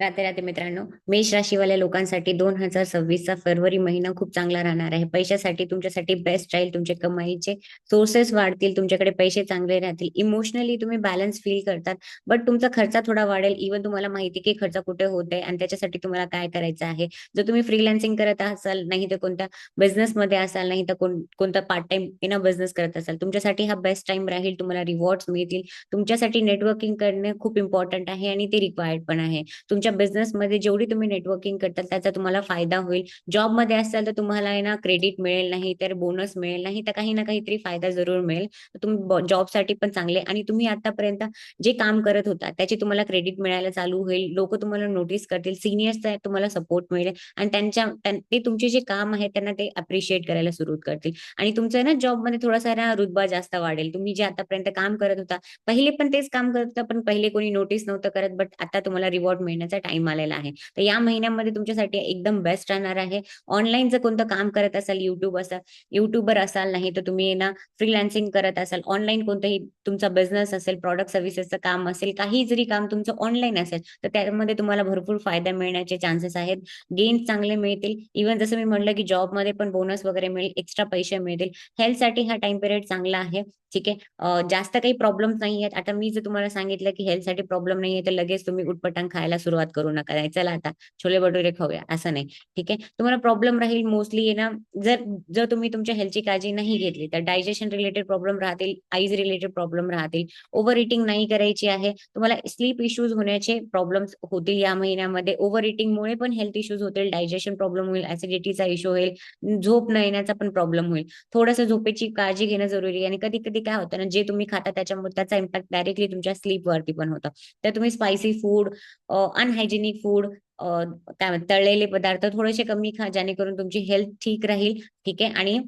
राधे राधे मित्रांनो मेष राशीवाल्या लोकांसाठी दोन हजार सव्वीसचा फेब्रुवारी महिना खूप चांगला राहणार आहे. पैशासाठी तुमच्यासाठी बेस्ट राहील तुमचे कमाईचे सोर्सेस वाढतील तुमच्याकडे पैसे चांगले राहतील. इमोशनली तुम्ही बॅलन्स फील करतात बट तुमचा खर्च थोडा वाढेल. इव्हन तुम्हाला माहिती की खर्च कुठे होत आहे आणि त्याच्यासाठी तुम्हाला काय करायचं आहे. जर तुम्ही फ्रीलान्सिंग करत असाल नाही तर कोणत्या बिझनेसमध्ये असाल नाही तर कोणता पार्ट टाइम इन बिझनेस करत असाल तुमच्यासाठी हा बेस्ट टाइम राहील तुम्हाला रिवॉर्ड्स मिळतील. तुमच्यासाठी नेटवर्किंग करणे खूप इम्पॉर्टंट आहे आणि ते रिक्वायर्ड पण आहे. तुमच्या तुमच्या बिझनेसमध्ये जेवढी तुम्ही नेटवर्किंग करताल त्याचा तुम्हाला फायदा होईल. जॉबमध्ये असाल तर तुम्हाला आहे ना क्रेडिट मिळेल नाही तर बोनस मिळेल नाही तर काही ना काहीतरी फायदा जरूर मिळेल. तुम्ही जॉबसाठी पण चांगले आणि तुम्ही आतापर्यंत जे काम करत होता त्याचे तुम्हाला क्रेडिट मिळायला चालू होईल. लोक तुम्हाला नोटीस करतील. सिनियर्स तुम्हाला सपोर्ट मिळेल आणि त्यांच्या ते तुमचे जे काम आहे त्यांना ते अप्रिशिएट करायला सुरू करतील. आणि तुमचं ना जॉबमध्ये थोडासा ना रुतबा जास्त वाढेल. तुम्ही जे आतापर्यंत काम करत होता पहिले पण तेच काम करत होता पण पहिले कोणी नोटीस नव्हतं करत बट आता तुम्हाला रिवॉर्ड मिळण्याचा टाइम आलेला आहे. तर या महिन्यामध्ये तुमच्यासाठी एकदम बेस्ट राहणार आहे. ऑनलाईन जर कोणतं काम करत असाल युट्यूब असाल युट्यूबर असाल नाही तर तुम्ही ना फ्रीलान्सिंग करत असाल ऑनलाईन कोणतंही तुमचा बिझनेस असेल प्रॉडक्ट सर्व्हिसेसचं काम असेल काही जरी काम तुमचं ऑनलाईन असेल तर त्यामध्ये तुम्हाला भरपूर फायदा मिळण्याचे चान्सेस आहेत. गेन्स चांगले मिळतील. इव्हन जसं मी म्हटलं की जॉबमध्ये पण बोनस वगैरे मिळेल एक्स्ट्रा पैसे मिळतील. हेल्थसाठी हा टाइम पिरियड चांगला आहे. ठीक आहे? जास्त काही प्रॉब्लेम नाही आहेत. आता मी जर तुम्हाला सांगितलं की हेल्थसाठी प्रॉब्लेम नाही आहे तर लगेच तुम्ही उठपटांग खायला सुरुवात करू नका. नाही चला आता छोले भटुरे खाऊया. असं नाही. ठीक आहे? तुम्हाला प्रॉब्लेम राहील मोस्टली ना जर जर तुम्ही तुमच्या हेल्थची काळजी नाही घेतली तर डायजेशन रिलेटेड प्रॉब्लेम राहतील आईज रिलेटेड प्रॉब्लेम राहतील ओव्हर इटिंग नाही करायची आहे. तुम्हाला स्लीप इश्यूज होण्याचे प्रॉब्लेम्स होतील या महिन्यामध्ये. ओव्हर इटिंगमुळे पण हेल्थ इश्यूज होतील डायजेशन प्रॉब्लेम होईल ऍसिडिटीचा इश्यू होईल झोप न येण्याचा पण प्रॉब्लेम होईल. थोडंसं झोपेची काळजी घेणं जरुरी आहे आणि कधी कधी काय होतं ना जे तुम्ही खाता त्याच्यामुळे त्याचा इम्पॅक्ट डायरेक्टली तुमच्या स्लीपवरती पण होतं. तर तुम्ही स्पायसी फूड अनहायजेनिक फूड काय म्हणतात तळलेले पदार्थ थोडेसे कमी खा जेणेकरून तुमची हेल्थ ठीक राहील ठीक आहे? आणि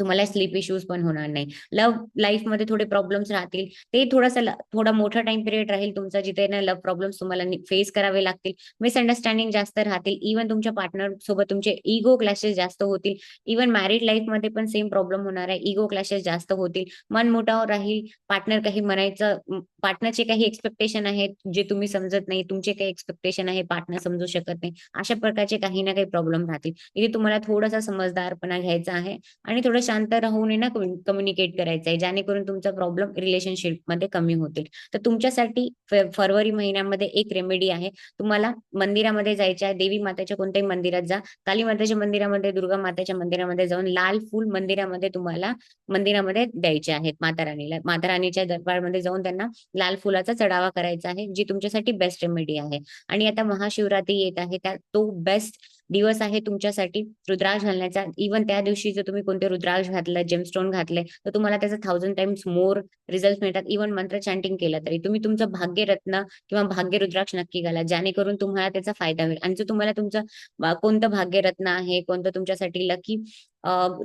तुम्हाला स्लीप इश्यूज पण होणार नाही. लव्ह लाईफमध्ये थोडे प्रॉब्लेम्स राहतील. ते थोडासा थोडा मोठा टाइम पिरियड राहील तुमचा जिथे ना लव्ह प्रॉब्लेम्स तुम्हाला फेस करावे लागतील. मिसअंडरस्टँडिंग जास्त राहतील. इव्हन तुमच्या पार्टनर सोबत तुमचे इगो क्लॅशेस जास्त होतील. इव्हन मॅरिड लाईफमध्ये पण सेम प्रॉब्लेम होणार आहे. इगो क्लॅशेस जास्त होतील. मन मोठावर राहील. पार्टनर काही म्हणायचं पार्टनरचे काही एक्सपेक्टेशन आहेत जे तुम्ही समजत नाही. तुमचे काही एक्सपेक्टेशन आहे पार्टनर समजू शकत नाही. अशा प्रकारचे काही ना काही प्रॉब्लेम राहतील. इथे तुम्हाला थोडासा समजदारपणा घ्यायचा आहे. आणि थोडं शांत राहून ना कम्युनिकेट करायचं आहे जेणेकरून तुमचा प्रॉब्लेम रिलेशनशिपमध्ये कमी होतील. तर तुमच्यासाठी फरवरी महिन्यामध्ये एक रेमेडी आहे. तुम्हाला मंदिरामध्ये जायच्या देवी माताच्या कोणत्याही मंदिरात जा. काली माताच्या मंदिरामध्ये दुर्गा माताच्या मंदिरामध्ये जाऊन लाल फुल मंदिरामध्ये तुम्हाला मंदिरामध्ये द्यायचे आहेत माता राणीला माता राणीच्या दरबारमध्ये जाऊन त्यांना लाल फुलाचा चढावा करायचा आहे जी तुमच्यासाठी बेस्ट रेमेडी आहे. आणि आता महाशिवरात्री येत आहे त्या तो बेस्ट दिवस आहे तुमच्यासाठी रुद्राक्ष घालण्याचा. इव्हन त्या दिवशी जर तुम्ही कोणते रुद्राक्ष घातलं जेमस्टोन घातले तर तुम्हाला त्याचा थाउजंड टाइम्स मोर रिझल्ट मिळतात. इव्हन मंत्र चॅन्टिंग केलं तरी. तुम्ही तुमचं भाग्यरत्न किंवा भाग्य रुद्राक्ष नक्की घाला. जेणेकरून तुम्हाला त्याचा फायदा होईल. आणि जर तुम्हाला तुमचं कोणतं भाग्यरत्न आहे कोणतं तुमच्यासाठी लकी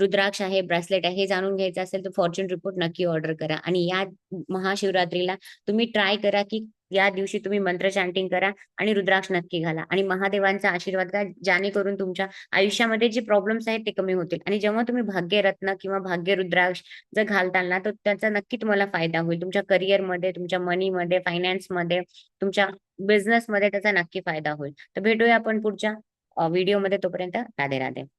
रुद्राक्ष आहे ब्रेसलेट आहे हे जाणून घ्यायचं असेल तर फॉर्च्युन रिपोर्ट नक्की ऑर्डर करा. आणि या महाशिवरात्रीला तुम्ही ट्राय करा की या दिवशी तुम्ही मंत्र चॅन्टिंग करा आणि रुद्राक्ष नक्की घाला. आणि महादेवांचा आशीर्वाद घ्या जेणेकरून तुमच्या आयुष्यामध्ये जे प्रॉब्लेम्स आहेत ते कमी होतील. आणि जेव्हा तुम्ही भाग्यरत्न किंवा भाग्य रुद्राक्ष जर घालताल ना तर त्याचा नक्की तुम्हाला फायदा होईल. तुमच्या करिअरमध्ये तुमच्या मनीमध्ये फायनान्समध्ये तुमच्या बिझनेसमध्ये त्याचा नक्की फायदा होईल. तर भेटूया आपण पुढच्या व्हिडिओमध्ये तोपर्यंत राधे राधे.